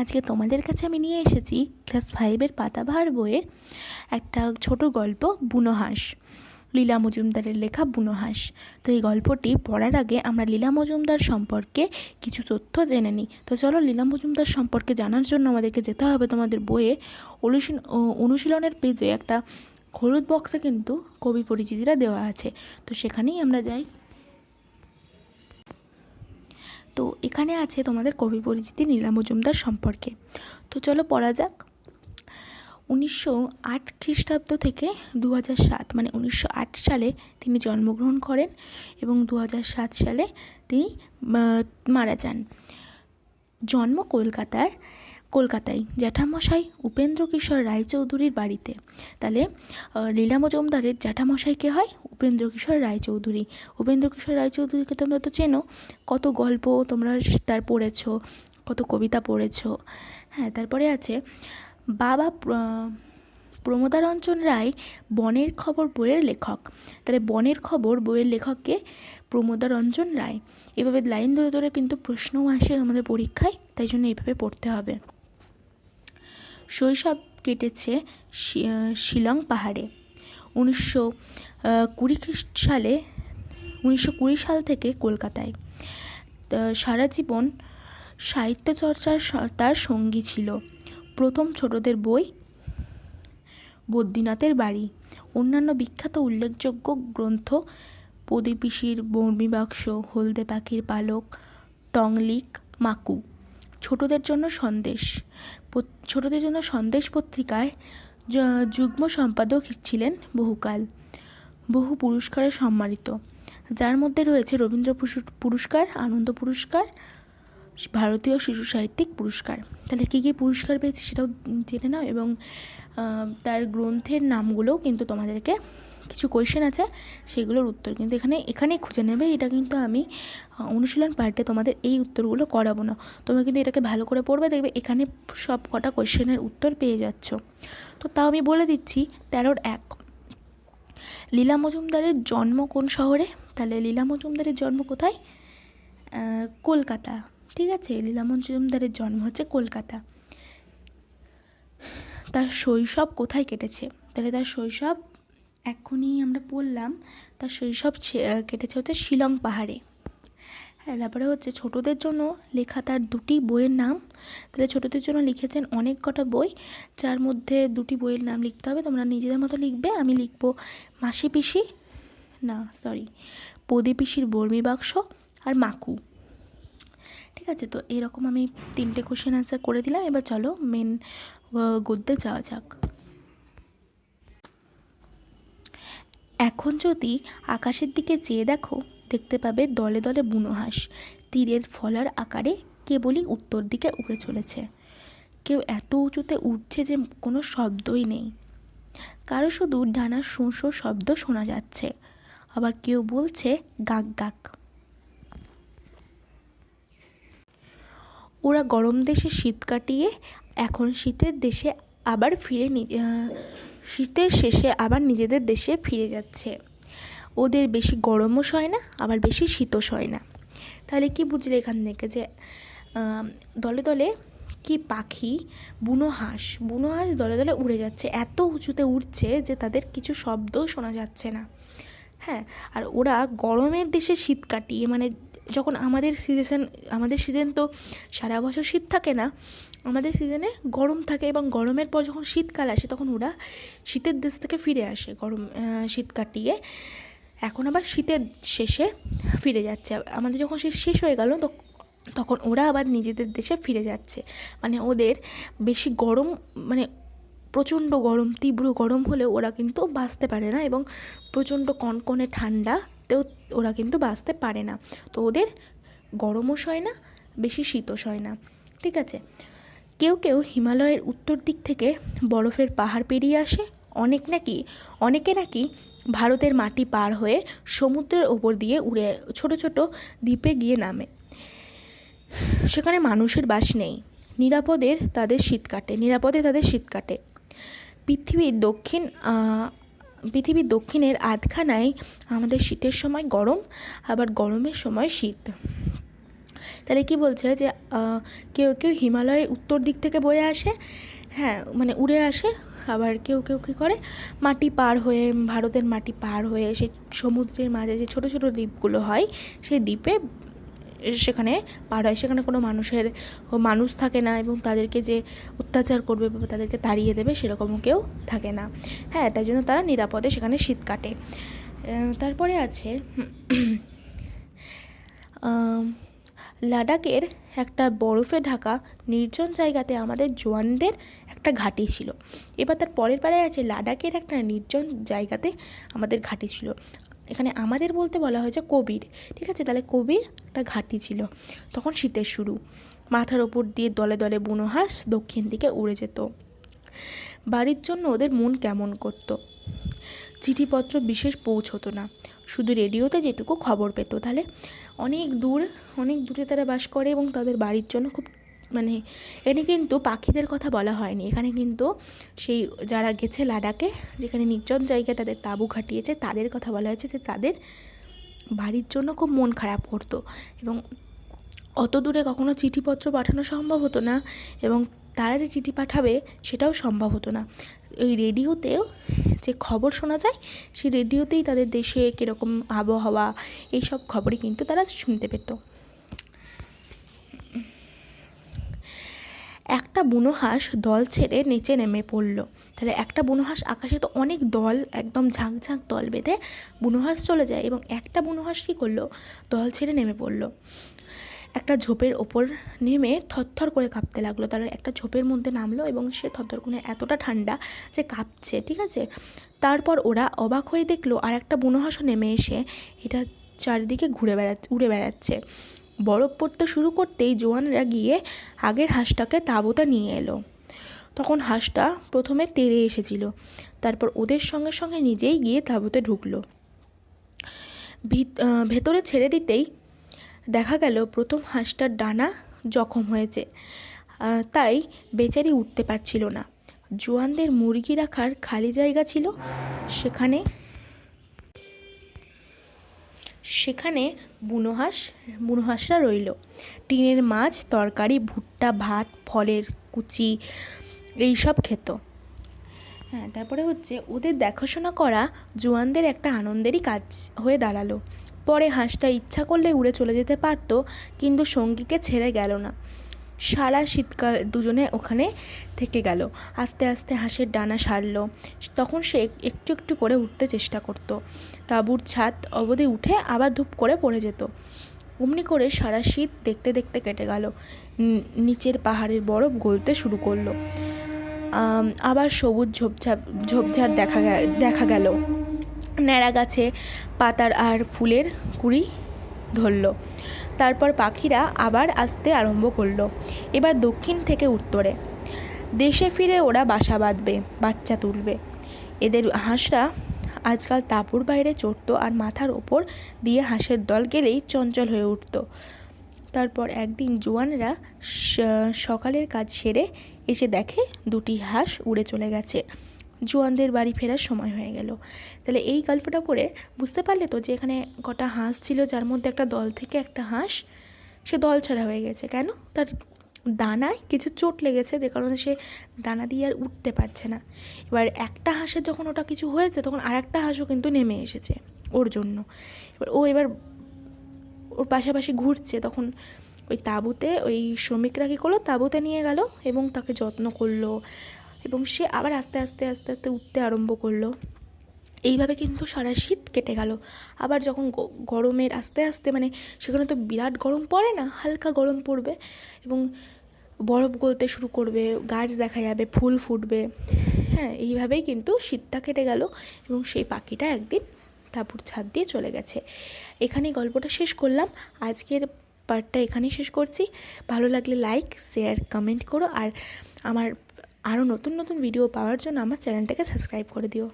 আজকে তোমাদের কাছে আমি নিয়ে এসেছি ক্লাস ফাইভের পাতাবাহার বইয়ের একটা ছোট গল্প, বুনো হাঁস। লীলা মজুমদারের লেখা বুনো হাঁস। তো এই গল্পটি পড়ার আগে আমরা লীলা মজুমদার সম্পর্কে কিছু তথ্য জেনে নিই। তো চলো লীলা মজুমদার সম্পর্কে জানার জন্য আমাদেরকে যেতে হবে তোমাদের বইয়ে অনুশীল- অনুশীলনের পেজে একটা হলুদ বক্সে কিন্তু কবি পরিচিতিটা দেওয়া আছে। তো সেখানেই আমরা যাই। তো এখানে আছে তোমাদের কবি পরিচিতি নীলা মজুমদার সম্পর্কে। তো চলো পড়া যাক। উনিশশো আট খ্রিস্টাব্দ থেকে দু সাত মানে উনিশশো আট সালে তিনি জন্মগ্রহণ করেন এবং দু সাত সালে তিনি মারা যান। জন্ম কলকাতার কলকাতায়। জ্যাঠামশাই উপেন্দ্র কিশোর রায়চৌধুরীর বাড়িতে। তাহলে লীলা মজুমদারের জ্যাঠামশাই কে হয়? উপেন্দ্র কিশোর রায়চৌধুরী। উপেন্দ্র কিশোর রায়চৌধুরীকে তোমরা তো চেনো। কত গল্প তোমরা তার পড়েছ, কত কবিতা পড়েছ। হ্যাঁ তারপরে আছে, বাবা প্র- প্রমোদারঞ্জন রায় বনের খবর বইয়ের লেখক। তাহলে বনের খবর বইয়ের লেখককে প্রমোদারঞ্জন রায়। এভাবে লাইন ধরে ধরে কিন্তু প্রশ্নও আসে আমাদের পরীক্ষায়, তাই জন্য এইভাবে পড়তে হবে। শৈশব কেটেছে শিলং পাহাড়ে। উনিশশো কুড়ি সালে উনিশশো কুড়ি সাল থেকে কলকাতায়। সারা জীবন সাহিত্য চর্চার তার সঙ্গী ছিল। প্রথম ছোটদের বই বদ্রীনাথের বাড়ি। অন্যান্য বিখ্যাত উল্লেখযোগ্য গ্রন্থ প্রদীপিসির বর্মী বাক্স হলদে পাখির পালক, টংলিক, মাকু। ছোটদের জন্য সন্দেশ ছোটদের জন্য সন্দেশ পত্রিকায় যুগ্ম সম্পাদক ছিলেন বহুকাল, বহু পুরস্কারে সম্মানিত। যার মধ্যে রয়েছে রবীন্দ্র পুরস্কার, আনন্দ পুরস্কার ভারতীয় শিশু সাহিত্যিক পুরস্কার। তাহলে কী কী পুরস্কার পেয়েছে সেটাও জেনে নাও এবং তার গ্রন্থের নামগুলোও কিন্তু তোমাদেরকে কিছু কোয়েশ্চেন আছে, সেগুলোর উত্তর কিন্তু এখানে, এখানেই খুঁজে নেবে। এটা কিন্তু আমি অনুশীলন পার্টে তোমাদের এই উত্তরগুলো করাবো না। তোমরা কিন্তু এটাকে ভালো করে পড়বে, দেখবে এখানে সব কটা কোয়েশ্চেনের উত্তর পেয়ে যাচ্ছ। তো তাও আমি বলে দিচ্ছি, তেরোর এক। লীলা মজুমদারের জন্ম কোন শহরে? তাহলে লীলা মজুমদারের জন্ম কোথায়? কলকাতা। ঠিক আছে, লীলা মজুমদারের জন্ম হচ্ছে কলকাতা। তার শৈশব কোথায় কেটেছে? তাহলে তার শৈশব এখনই আমরা পড়লাম, তার শৈশব কেটেছে হচ্ছে শিলং পাহাড়ে। হ্যাঁ তারপরে হচ্ছে ছোটদের জন্য লেখা তার দুটি বইয়ের নাম। তাহলে ছোটদের জন্য লিখেছেন অনেক কটা বই, যার মধ্যে দুটি বইয়ের নাম লিখতে হবে। তোমরা নিজেদের মতো লিখবে, আমি লিখব মাসি পিসি না সরি পদি পিসির বর্মি বাক্স আর মাকু। ঠিক আছে? তো এরকম আমি তিনটে কোশ্চেন অ্যান্সার করে দিলাম। এবার চলো মেন গদ্যে যাওয়া যাক। এখন যদি আকাশের দিকে চেয়ে দেখো, দেখতে পাবে দলে দলে বুনো হাঁস। তীরের ফলার আকারে কেবলই উত্তর দিকে উড়ে চলেছে। কেউ এত উঁচুতে উঠছে যে কোনো শব্দই নেই। কারও শুধু ডানার শোঁ শব্দ শোনা যাচ্ছে। আবার কেউ বলছে গাক গাক। ওরা গরম দেশে শীত কাটিয়ে এখন শীতের দেশে আবার ফিরে শীতের শেষে আবার নিজেদের দেশে ফিরে যাচ্ছে। ওদের বেশি গরমও সয় না, আবার বেশি শীতও সয় না। তাহলে কি বুঝলে এখান থেকে যে দলে দলে কি পাখি, বুনো হাঁস বুনো হাঁস দলে দলে উড়ে যাচ্ছে, এত উঁচুতে উঠছে যে তাদের কিছু শব্দও শোনা যাচ্ছে না। হ্যাঁ আর ওরা গরমের দেশে শীত কাটিয়ে মানে যখন আমাদের সিজন আমাদের সিজন তো সারা বছর শীত থাকে না, আমাদের সিজনে গরম থাকে এবং গরমের পর যখন শীতকাল আসে তখন ওরা শীতের দেশ থেকে ফিরে আসে গরম শীত কাটিয়ে। এখন আবার শীতের শেষে ফিরে যাচ্ছে। আমাদের যখন শীত শেষ হয়ে গেল তখ- তখন ওরা আবার নিজেদের দেশে ফিরে যাচ্ছে। মানে ওদের বেশি গরম মানে প্রচণ্ড গরম, তীব্র গরম হলে ওরা কিন্তু বাঁচতে পারে না এবং প্রচণ্ড কনকনে ঠান্ডাতেও ওরা কিন্তু বাঁচতে পারে না। তো ওদের গরমও সয় না, বেশি শীতও সয় না। ঠিক আছে? কেউ কেউ হিমালয়ের উত্তর দিক থেকে বরফের পাহাড় পেরিয়ে আসে। অনেক নাকি, অনেকে নাকি ভারতের মাটি পার হয়ে সমুদ্রের ওপর দিয়ে উড়ে ছোট ছোট দ্বীপে গিয়ে নামে। সেখানে মানুষের বাস নেই। নিরাপদের তাদের শীত কাটে, নিরাপদে তাদের শীত কাটে। পৃথিবীর দক্ষিণ পৃথিবীর দক্ষিণের আধখানায় আমাদের শীতের সময় গরম, আবার গরমের সময় শীত। তাহলে কি বলছে যে কেউ কেউ হিমালয়ের উত্তর দিক থেকে বয়ে আসে হ্যাঁ মানে উড়ে আসে, আবার কেউ কেউ কী করে, মাটি পার হয়ে, ভারতের মাটি পার হয়ে, সে সমুদ্রের মাঝে যে ছোটো ছোটো দ্বীপগুলো হয় সেই দ্বীপে সেখানে পার হয়। সেখানে কোনো মানুষের, মানুষ থাকে না এবং তাদেরকে যে অত্যাচার করবে বা তাদেরকে তাড়িয়ে দেবে সেরকমও কেউ থাকে না। হ্যাঁ তাই জন্য তারা নিরাপদে সেখানে শীত কাটে। তারপরে আছে লাদাখের একটা বরফে ঢাকা নির্জন জায়গাতে আমাদের জোয়ানদের একটা ঘাঁটি ছিল। এবার তার পরের পাড়ায় আছে লাদাখের একটা নির্জন জায়গাতে আমাদের ঘাঁটি ছিল। এখানে আমাদের বলতে বলা হয়েছে কবির। ঠিক আছে? তাহলে কবির একটা ঘাঁটি ছিল। তখন শীতের শুরু। মাথার ওপর দিয়ে দলে দলে বুনো হাঁস দক্ষিণ দিকে উড়ে যেত। বাড়ির জন্য ওদের মন কেমন করতো? চিঠিপত্র বিশেষ পৌঁছতো না। শুধু রেডিওতে যেটুকু খবর পেত। তাহলে অনেক দূর, অনেক দূরে তারা বাস করে এবং তাদের বাড়ির জন্য খুব মানে এখানে কিন্তু পাখিদের কথা বলা হয়নি। এখানে কিন্তু সেই যারা গেছে লাডাকে, যেখানে নির্জন জায়গায় তাদের তাঁবু খাটিয়েছে, তাদের কথা বলা হয়েছে যে তাদের বাড়ির জন্য খুব মন খারাপ করতো এবং অত দূরে কখনো চিঠিপত্র পাঠানো সম্ভব হতো না এবং তারা যে চিঠি পাঠাবে সেটাও সম্ভব হতো না। ওই রেডিওতেও যে খবর শোনা যায়, সেই রেডিওতেই তাদের দেশে কীরকম আবহাওয়া, এইসব খবরই কিন্তু তারা শুনতে পেত। একটা বুনো হাঁস দল ছেড়ে নিচে নেমে পড়ল। তাহলে একটা বুনো হাঁস আকাশে তো অনেক দল, একদম ঝাঁক ঝাঁক দল বেঁধে বুনো হাঁস চলে যায় এবং একটা বুনো হাঁস কী করল? দল ছেড়ে নেমে পড়ল। একটা ঝোপের ওপর নেমে থরথর করে কাঁপতে লাগল। তার একটা ঝোপের মধ্যে নামলো এবং সে থরথর করে এতটা ঠান্ডা যে কাঁপছে, ঠিক আছে? তারপর ওরা অবাক হয়ে দেখল, আর একটা বুনো হাঁসও নেমে এসে এটা চারিদিকে ঘুরে বেড়াচ্ছে, উড়ে বেড়াচ্ছে। বরফ পড়তে শুরু করতেই জোয়ানরা গিয়ে আগের হাঁসটাকে তাঁবুতে নিয়ে এলো। তখন হাঁসটা প্রথমে তেড়ে এসেছিল, তারপর ওদের সঙ্গে সঙ্গে নিজেই গিয়ে তাঁবুতে ঢুকলো। ভিত- ভেতরে ছেড়ে দিতেই দেখা গেল প্রথম হাঁসটার ডানা জখম হয়েছে তাই বেচারি উঠতে পারছিল না। জোয়ানদের মুরগি রাখার খালি জায়গা ছিল সেখানে সেখানে বুনো হাঁস রইল। টিনের মাছ, তরকারি, ভুট্টা, ভাত, ফলের কুচি এই সব খেত। হ্যাঁ তারপরে হচ্ছে ওদের দেখাশোনা করা জোয়ানদের একটা আনন্দেরই কাজ হয়ে দাঁড়াল। পরে হাঁসটা ইচ্ছা করলে উড়ে চলে যেতে পারতো, কিন্তু সঙ্গীকে ছেড়ে গেল না। সারা শীতকাল দুজনে ওখানে থেকে গেল। আস্তে আস্তে হাঁসের ডানা সারলো। তখন সে এক- একটু একটু করে উঠতে চেষ্টা করতো। তাঁবুর ছাদ অবধি উঠে আবার ধূপ করে পড়ে যেত। অমনি করে সারা শীত দেখতে দেখতে কেটে গেল। নিচের পাহাড়ের বরফ গলতে শুরু করল। আবার সবুজ ঝোপঝাপ ঝোপঝাড় দেখা দেখা গেল। ন্যাড়া গাছে পাতার আর ফুলের কুড়ি ধরল। তারপর পাখিরা আবার আসতে আরম্ভ করল। এবার দক্ষিণ থেকে উত্তরে। দেশে ফিরে ওরা বাসা বাঁধবে, বাচ্চা তুলবে। এদের হাঁসরা আজকাল তাঁবুর বাইরে চড়তো আর মাথার ওপর দিয়ে হাঁসের দল গেলেই চঞ্চল হয়ে উঠতো। তারপর একদিন জোয়ানরা সকালের কাজ সেরে এসে দেখে দুটি হাঁস উড়ে চলে গেছে। জোয়ানদের বাড়ি ফেরার সময় হয়ে গেল। তাহলে এই গল্পটা পড়ে বুঝতে পারলে তো যে এখানে কটা হাঁস ছিল, যার মধ্যে একটা দল থেকে একটা হাঁস, সে দল ছাড়া হয়ে গেছে। কেন? তার ডানায় কিছু চোট লেগেছে, যে কারণে সে ডানা দিয়ে আর উঠতে পারছে না। এবার একটা হাঁসের যখন ওটা কিছু হয়েছে, তখন আর একটা হাঁসও কিন্তু নেমে এসেছে ওর জন্য। এবার ও এবার ওর পাশাপাশি ঘুরছে। তখন ওই তাঁবুতে, ওই শ্রমিকরা কী করল? তাঁবুতে নিয়ে গেল এবং তাকে যত্ন করল। এবং সে আবার আস্তে আস্তে আস্তে আস্তে উঠতে আরম্ভ করল। এইভাবে কিন্তু সারা শীত কেটে গেল। আবার যখন গরমের আস্তে আস্তে মানে সেখানে তো বিরাট গরম পড়ে না, হালকা গরম পড়বে এবং বরফ গলতে শুরু করবে, গাছ দেখা যাবে, ফুল ফুটবে। হ্যাঁ এইভাবেই কিন্তু শীতটা কেটে গেল এবং সেই পাখিটা একদিন তাঁবুর ছাদ দিয়ে চলে গেছে। এখানেই গল্পটা শেষ করলাম। আজকের পার্টটা এখানেই শেষ করছি। ভালো লাগলে লাইক শেয়ার কমেন্ট করো। আর আমার আরও নতুন নতুন ভিডিও পাওয়ার জন্য আমার চ্যানেলটাকে সাবস্ক্রাইব করে দিও।